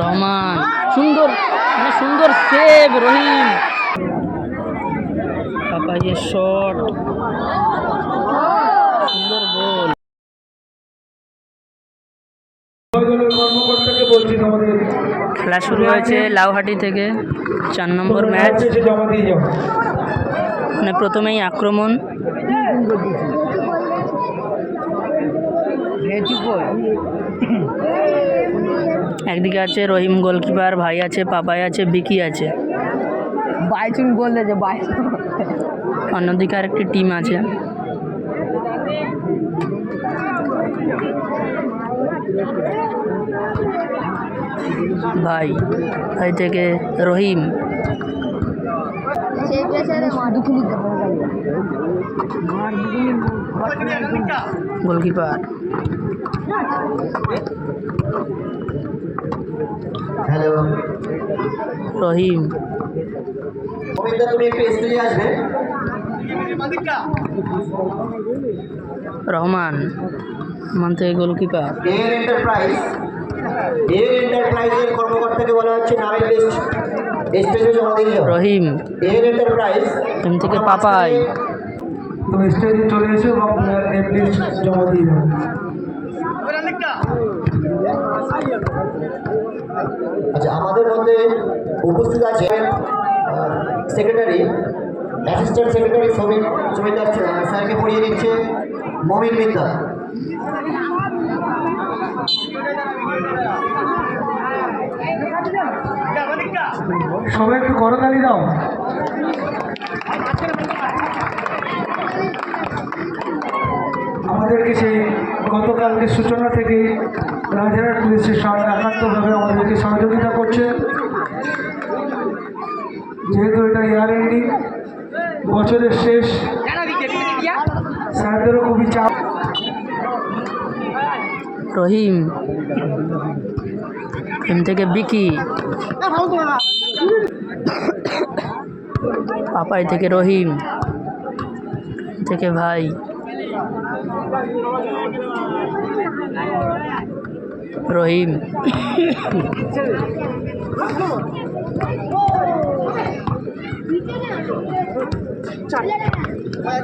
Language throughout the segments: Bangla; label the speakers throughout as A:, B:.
A: রহমান সুন্দর মানে সুন্দর সেভ রহিম। পাপাইয়ের শট সুন্দর গোল খেলা শুরু হয়েছে লাউহাটি থেকে চার নম্বর ম্যাচ মানে প্রথমেই আক্রমণ। একদিকে আছে রহিম গোলকিপার ভাই আছে পাপাই আছে বিকি আছে।
B: বাইচুন বললে যে বাইচুন
A: অন্যদিকে আরেকটি টিম আছে। ভাই ভাই থেকে রহিম। গোলকিপার।
C: হ্যালো।
A: রহিম।
C: অমিতা তুমি একটু স্টেজে আসবে।
A: রহমান রহমান থেকে গোলকিপার।
C: Air enterprise. এয়ার এন্টারপ্রাইজের কর্মকর্তাকে বলা হচ্ছে নামের লিস্ট স্টেজে জমা দিয়ে
A: রহিম।
C: Air enterprise.
A: টিম থেকে পাপাই।
D: তুমি স্টেজে চলে এসো এবং নেম লিস্ট জমা দিয়ে দাও।
C: আচ্ছা আমাদের মধ্যে উপস্থিত আছে সেক্রেটারি অ্যাসিস্ট্যান্ট সেক্রেটারি শ্রমিক সুমিতা স্যারকে পড়িয়ে দিচ্ছে মমিন মিত্রা
D: সবাই একটু করতালি দাও। আমাদেরকে সেই গতকালকে সূচনা থেকেই রাজারহাট পুলিশের সঙ্গে একান্তভাবে আমাদেরকে সহযোগিতা করছে। যেহেতু এটা ইয়ার এন্ডিং বছরের শেষ স্যারদেরও খুবই চাপ।
A: রহিম টিম থেকে বিকি। পাপাই থেকে রহিম থেকে ভাই। রহিম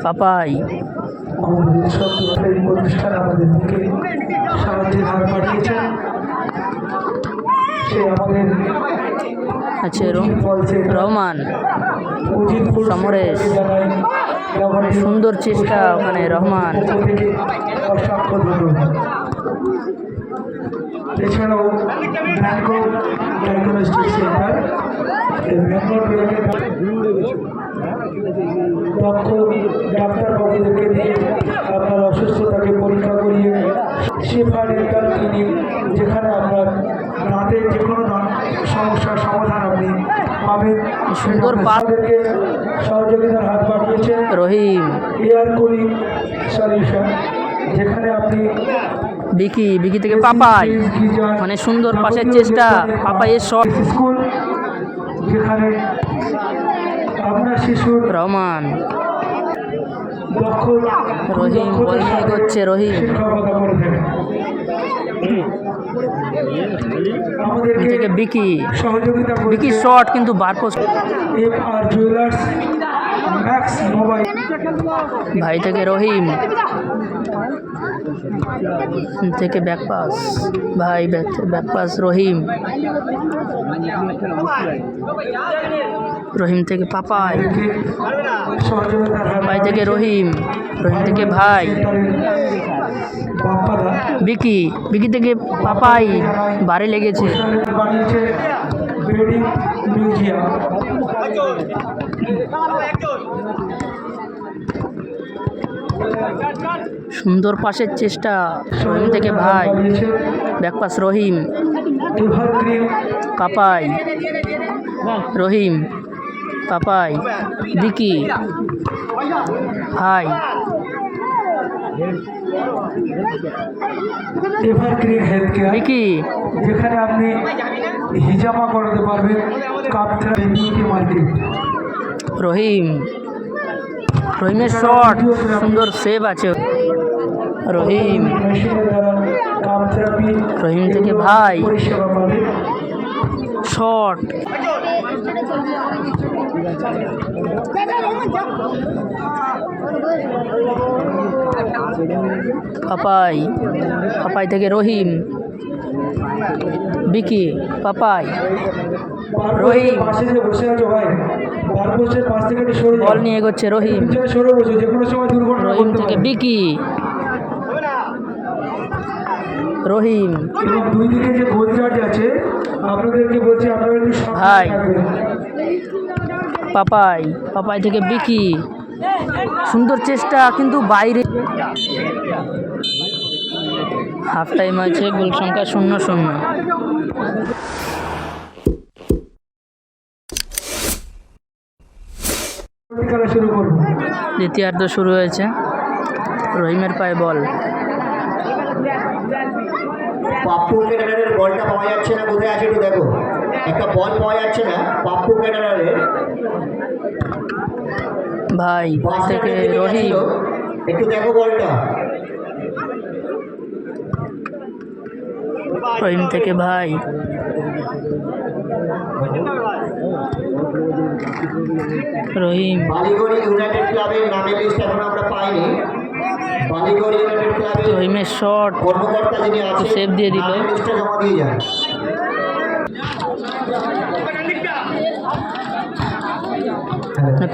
A: পাপাই। আছে রহমান। সমরেশ। সুন্দর চেষ্টা ওখানে রহমান।
D: এছাড়াও ব্যাংকক ডায়াগনস্টিক সেন্টার এই ব্যাংকক দক্ষ ডাক্তার বাবুদেরকে দিয়ে আপনার অসুস্থতাকে পরীক্ষা করিয়ে শেফা ডেন্টাল ক্লিনিক যেখানে আপনার দাঁতের যে কোনো সমস্যার সমাধান আপনি পাবেন।
A: সুন্দর
D: আপনাদেরকে সহযোগিতার হাত বাড়িয়েছে
A: রহিম।
D: এয়ার কুলিং সলিউশন যেখানে আপনি
A: বিকি বিকি থেকে পাপাই। মানে সুন্দর পাশের চেষ্টা পাপাইয়ের শট। রহমান। রহিম বল নিয়ে
D: সাথে
A: রহিম। থেকে বিকি।
D: সহযোগিতা
A: বিকি
D: করছে
A: শট কিন্তু বার পোস্ট। ভাই থেকে রহিম। থেকে ব্যাকপাস ভাই ব্যাকপাস রহিম। রহিম থেকে পাপাই। পাপাই থেকে রহিম। রহিম থেকে ভাই। বিকি বিকি থেকে পাপাই। বারে লেগেছে।
D: মিউজিয়াম।
A: সুন্দর পাশের চেষ্টা রহিম থেকে ভাই ব্যাকপাস রহিম পাপাই রহিম পাপাই দিকি ভাই।
D: এভারগ্রিন হেলথ কেয়ার যেখানে আপনি হিজামা করাতে পারবেন। কাপথ্রা বিউটি মার্কেট
A: রহিম রহিমের শট। সুন্দর সেভ আছে। রহিম। রহিম থেকে ভাই। শট। পাপাই। পাপাই থেকে রহিম। বিকি, পাপাই। রহিম।
D: বসে আছো ভাই
A: বল নিয়ে এগোচ্ছে রহিম। রহিম থেকে বিকি। রহিম।
D: এবং দুই দিকে যে গোল চার্জ আছে আপনাদেরকে বলছি আপনারা একটু
A: ভাই। পাপাই পাপাই থেকে বিকি। সুন্দর চেষ্টা কিন্তু বাইরে। হাফ টাইম আছে গোল সংখ্যা শূন্য শূন্য
D: খেলা শুরু করব
A: দ্বিতীয়ার্ধ শুরু হয়েছে। রহিমের পায়ে বল।
C: পাপ্পু ক্যাডারের বলটা পাওয়া যাচ্ছে না কোথায় আছে একটু দেখো। একটা বল পাওয়া যাচ্ছে না পাপ্পু ক্যাডারের।
A: ভাই থেকে রহিম।
C: একটু দেখো বলটা।
A: রহিম থেকে ভাই। রহিম।
C: বালিগড়ি ইউনাইটেড ক্লাবের নামের লিস্ট এখন আমরা পাইনি। বালিগড়ি ইউনাইটেড ক্লাবের
A: রহিমের শট
C: কর্মকর্তা যিনি আছে
A: সেভ দিয়ে দিল।
C: লিস্টটা জমা দিয়ে যান।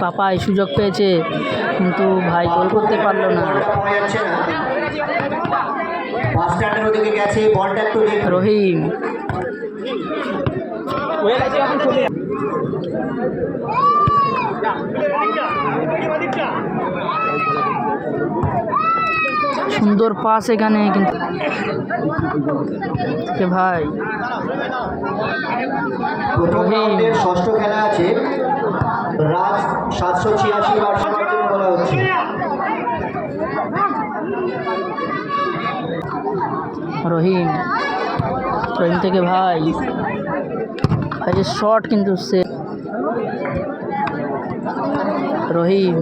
A: পাপাই সুযোগ পেয়েছে কিন্তু ভাই গোল করতে পারল না। রহিম। সুন্দর পাস এখানে কিন্তু। ভাই।
C: ষষ্ঠ খেলা আছে। রাজ সাতশো ছিয়াশি বার বলা হচ্ছে।
A: রহিম। রহিম থেকে ভাই। ভাই শট কিন্তু সে রহিম।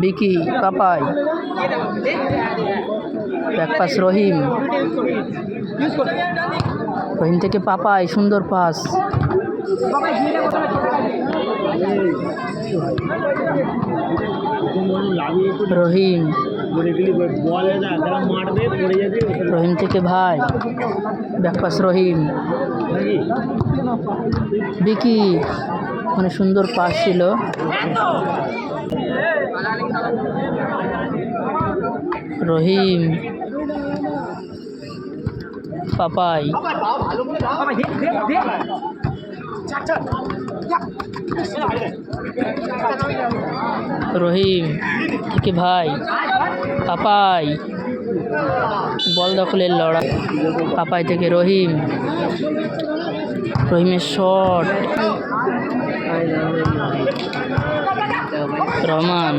A: বিকি পাপাই ব্যাকপাস রহিম। রহিম থেকে পাপাই, সুন্দর পাস রহিম। রহিম থেকে ভাই ব্যাকপাস রহিম। বিকি মানে সুন্দর পাস ছিল। রহিম পাপাই। রহিম থেকে ভাই পাপাই। বল দখলের লড়াই। পাপাই থেকে রহিম। রহিমের শট। রহমান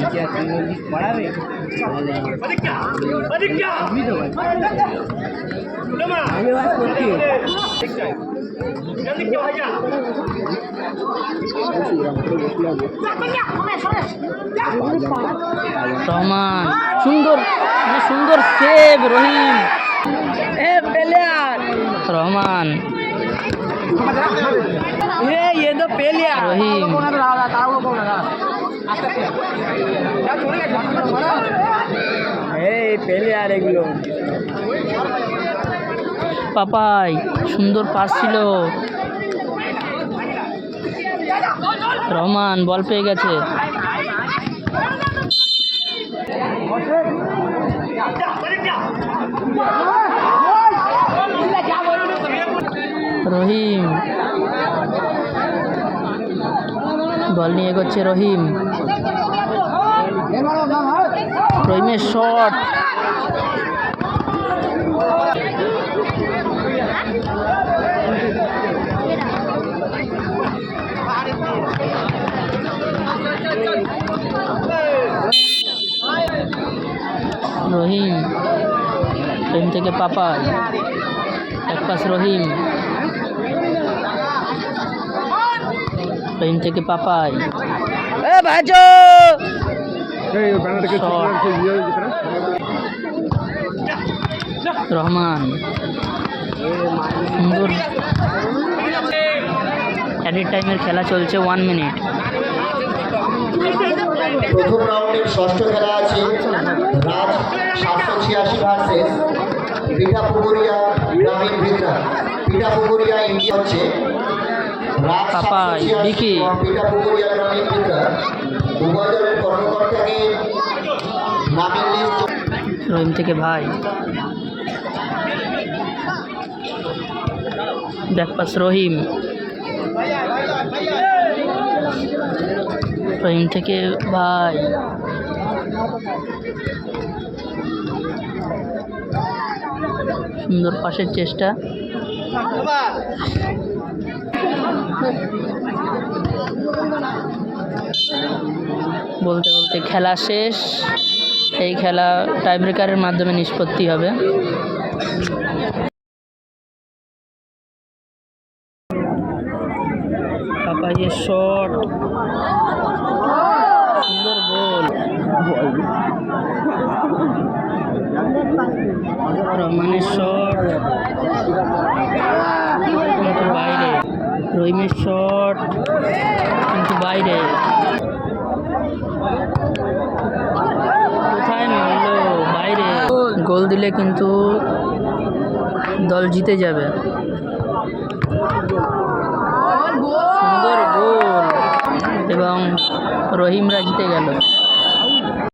A: রহমান সুন্দর মানে সুন্দর save Rahim
B: a player
A: Rahman
B: এ ये तो प्लेयार
A: রহিম
B: এই
A: পাপাই সুন্দর পাস ছিল। রহমান বল পেয়ে গেছে। রহিম। বল নিয়ে এগোচ্ছে রহিম। রহিমের শট। রহিম রহিম থেকে পাপাই এক পাশ রহিম। রহিম থেকে পাপাই।
B: এ ভাইজো!
A: শট রহমান। সুন্দর। অ্যাডিট টাইমের খেলা চলছে ওয়ান মিনিট
C: প্রথম রাউন্ডের ষষ্ঠ খেলা আছে। রাজ সাতশো ছিয়াশি ভার্সেস পিঠাপুকুরিয়া গ্রামীণ বৃদ্ধা পিঠাপুকুরিয়া ইন্ডিয়া হচ্ছে
A: পাপাই, বিকি। রহিম থেকে ভাই। ব্যাকপাস রহিম। রহিম থেকে ভাই। সুন্দর পাশের চেষ্টা। বলতে বলতে খেলা শেষ। এই খেলা টাইব্রেকারের মাধ্যমে নিষ্পত্তি হবে। শট সুন্দর শট রহিমের শট কিন্তু বাইরে। কোথায় মারলো? বাইরে। গোল দিলে কিন্তু দল জিতে যাবে। সুন্দর গোল। এবং রহিমরা জিতে গেল।